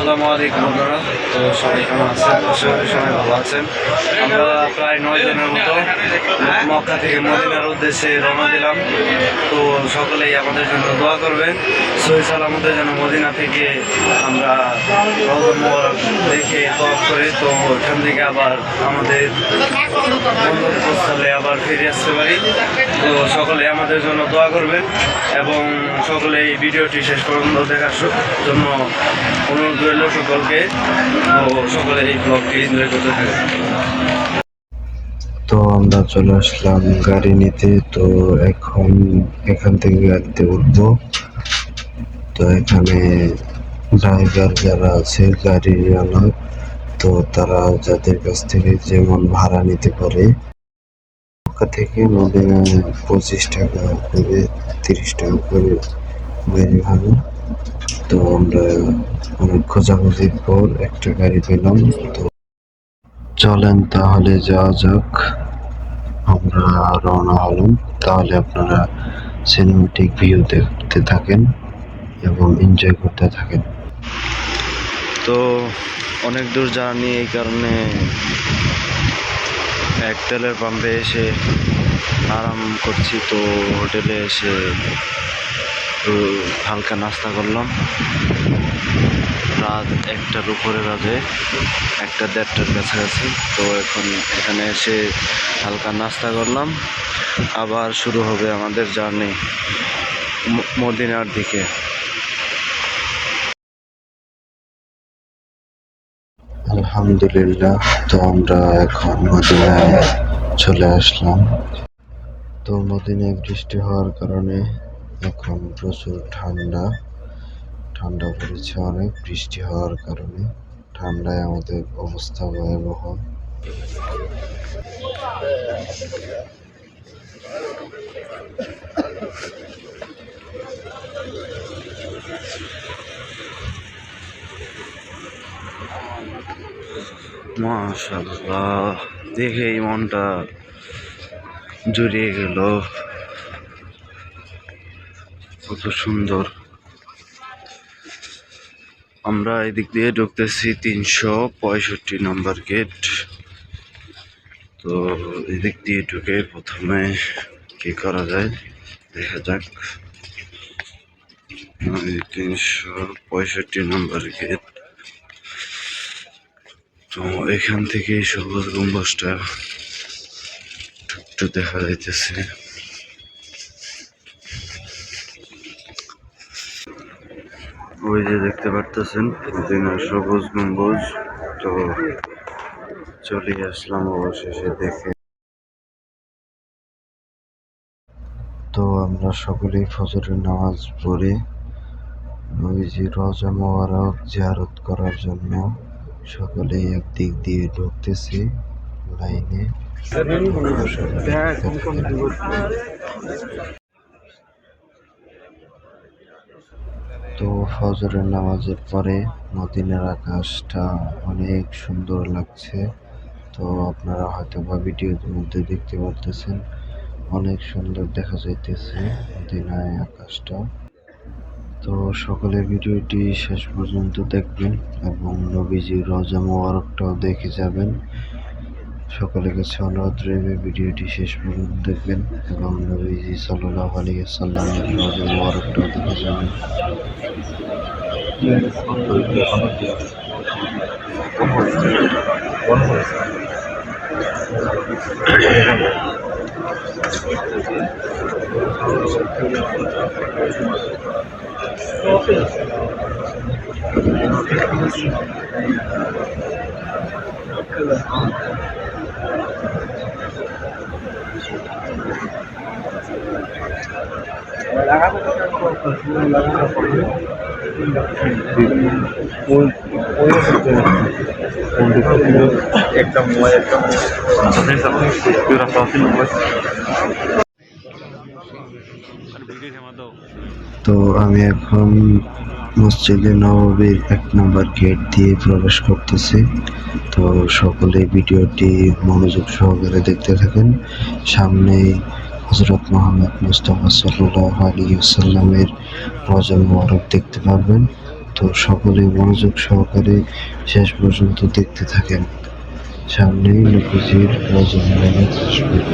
আসসালামু আলাইকুম বন্ধুরা। তো সবাই কেমন আছেন? আশা সবাই ভালো আছেন। আমরা প্রায় নয় জনের মতো মক্কা থেকে মদিনার উদ্দেশ্যে রওনা দিলাম। তো সকলেই আমাদের জন্য দোয়া করবেন। সহি সালামতের জন্য মদিনা থেকে আমরা মোবারক দেখে তফ করে। তো ওখান থেকে আবার আমাদের গন্তব্যস্থলে আবার ফিরে আসতে পারি। তো সকলে আমাদের জন্য দোয়া করবেন এবং সকলে এই ভিডিওটি শেষ পর্যন্ত দেখার জন্য অনুরোধ রইল সকলকে। তো সকলে এই ব্লগটি এনজয় করতে থাকেন। তো আমরা চলে আসলাম গাড়ি নিতে। তো এখন এখান থেকে গাড়িতে উঠবো। তো এখানে ড্রাইভার যারা আছে গাড়ি গাড়িওয়ালা, তো তারা যাদের কাছ থেকে যেমন ভাড়া নিতে পারে মক্কা থেকে মদিনা পঁচিশ টাকা করে, তিরিশ টাকা করে গাড়ি ভাড়া। তো আমরা অনেক খোঁজাখুঁজির পর একটা গাড়ি পেলাম। তো চলেন তাহলে যাওয়া যাক। আমরা রওনা হলাম। তাহলে আপনারা সিনেমেটিক ভিউ দেখতে থাকেন এবং এনজয় করতে থাকেন। তো অনেক দূর জার্নি এই কারণে এক তেলের পাম্পে এসে আরাম করছি, তো হোটেলে এসে একটু হালকা নাস্তা করলাম। রাত একটার উপরে বাজে, একটা দেড়টার কাছাকাছি, তো এখন এখানে এসে হালকা নাস্তা করলাম। আবার শুরু হবে আমাদের জার্নি মদিনার দিকে। আলহামদুলিল্লাহ, তো আমরা এখন মদিনায় চলে আসলাম। তো মদিনায় বৃষ্টি হওয়ার কারণে এখন প্রচুর ঠান্ডা। ঠান্ডা পড়েছে অনেক, বৃষ্টি হওয়ার কারণে। ঠান্ডায় আমাদের অবস্থা ভয়াবহ। মাশাল্লাহ দেখেই মনটা জুড়িয়ে গেল। কত সুন্দর। আমরা এদিক দিয়ে ঢুকতেছি তিনশো পঁয়ষট্টি নম্বর গেট। তো এদিক দিয়ে ঢুকে প্রথমে কি করা যায়? দেখা যাক। তিনশো পঁয়ষট্টি নম্বর গেট। তো এখান থেকে সবুজ গম্বুজটা একটু দেখা যাইতেছে। ওই যে দেখতে পারতেছেন মদিনার সবুজ গম্বুজ। তো চলে আসলাম অবশেষে দেখে। তো আমরা সকলেই ফজরের নামাজ পড়ে ওই যে রজা মোবারক জিয়ারত করার জন্য সকলেই একদিক দিয়ে ঢুকতেছি লাইনে। তো ফজরের নামাজের পরে মদিনার আকাশটা অনেক সুন্দর লাগছে। তো আপনারা হয়তো বা ভিডিওর মধ্যে দেখতে পারতেছেন, অনেক সুন্দর দেখা যাইতেছে মদিনায় আকাশটা। তো সকলে ভিডিওটি শেষ পর্যন্ত দেখবেন এবং নবীজির রজা মোবারকটাও দেখে যাবেন। সকলের কাছে অনুরোধ রইবে ভিডিওটি শেষ পর্যন্ত দেখবেন এবং নবীজি সাল্লাহ আলী সাল্লামের রজা মোবারকটাও দেখে যাবেন। Wala ka po ng focus. Wala ka na focus. एकदम एकदम তো আমি এখন মসজিদে নববীর এক নম্বর গেট দিয়ে প্রবেশ করতেছি। তো সকলে ভিডিওটি মনোযোগ সহকারে দেখতে থাকেন। সামনে হজরত মোহাম্মদ মুস্তফা সাল্লাহ আলী সাল্লামের রজা দেখতে পারবেন। তো সকলে মনোযোগ সহকারে শেষ পর্যন্ত দেখতে থাকেন। حمله ناگزیر با زانویانش بود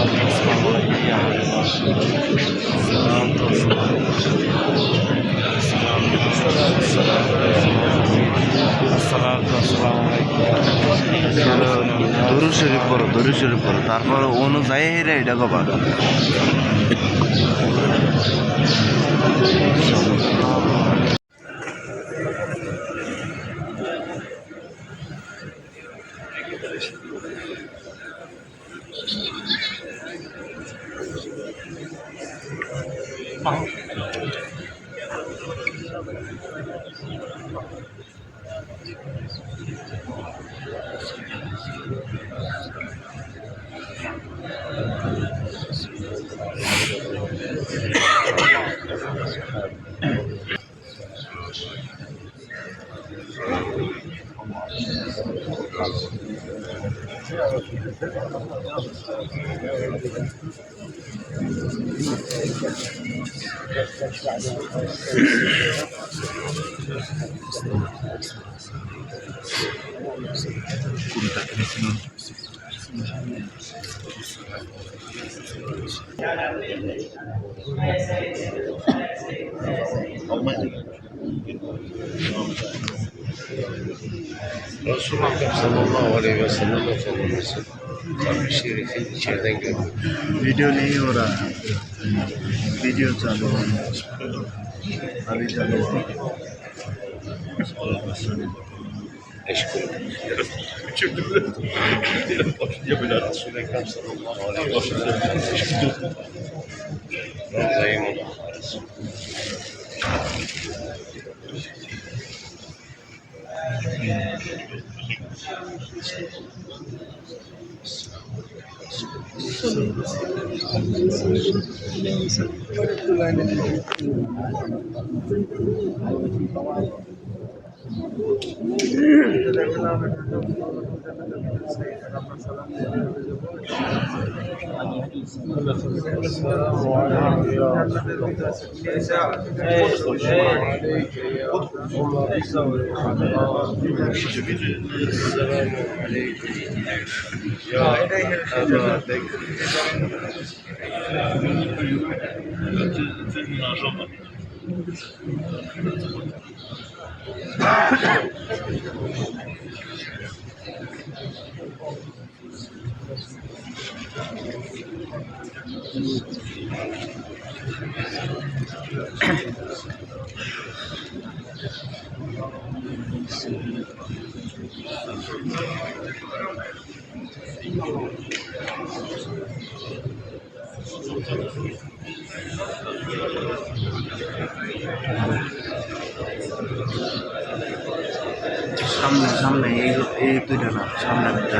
Thank you. দরুদ শরীফ পড়ো দরুদ শরীফ পড়ো। তারপর অনুযায়ী হেরে এটা কবা Oh my. Resul-i Ekrem sallallahu aleyhi ve sellem Efendimiz'in kalbi şerifi içeriden görüyoruz. Video neyi ora? Video tanıdım. Abi tanıdım. Eşkul. Çöktüm de. Ya böyle Resul-i Ekrem sallallahu aleyhi ve sellem. Eşkul. Ramzayı mutlu. சொல்லுங்க السلام عليك يا رسول الله السلام عليك يا সামনে সামনে এই এই দুইটা না সামনে দুইটা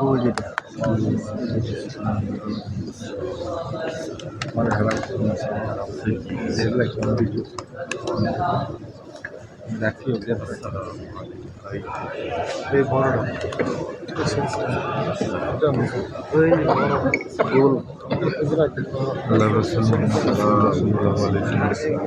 ওই যেটা এই বড়টা ওই গোল আল্লাহ রসুল সাল্লাল্লাহু আলাইহি ওয়াসাল্লাম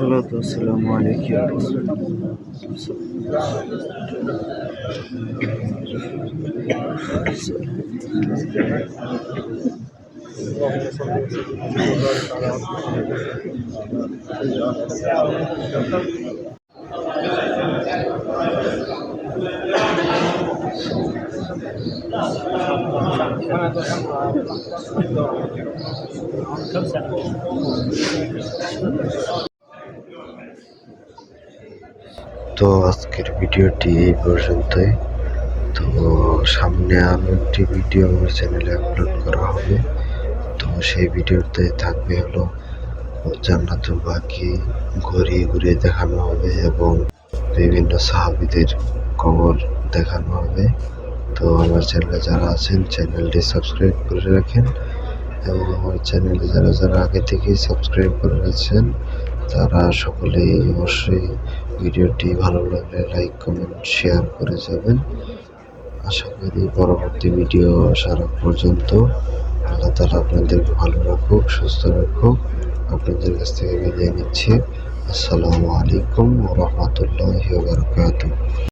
Esselatu vesselamu aleyke ya Resulallah. Thank you. তো আজকের ভিডিওটি এই পর্যন্তই। তো সামনে আরও একটি ভিডিও আমার চ্যানেলে আপলোড করা হবে। তো সেই ভিডিওতে থাকবে হলো জান্নাতুল বাকি ঘুরিয়ে ঘুরিয়ে দেখানো হবে এবং বিভিন্ন সাহাবিদের কবর দেখানো হবে। তো আমার চ্যানেলে যারা আছেন, চ্যানেলটি সাবস্ক্রাইব করে রাখেন এবং আমার চ্যানেলে যারা যারা আগে থেকেই সাবস্ক্রাইব করে রয়েছেন তারা সকলেই অবশ্যই ভিডিওটি ভালো লাগলে লাইক, কমেন্ট, শেয়ার করে যাবেন। আশা করি পরবর্তী ভিডিও আসার পর্যন্ত আল্লাহ তালা আপনাদের ভালো রাখুক, সুস্থ রাখুক। আপনাদের কাছ থেকে বিদায় নিচ্ছি। আসসালামু আলাইকুম রহমতুল্লাহ বারকাতুহ।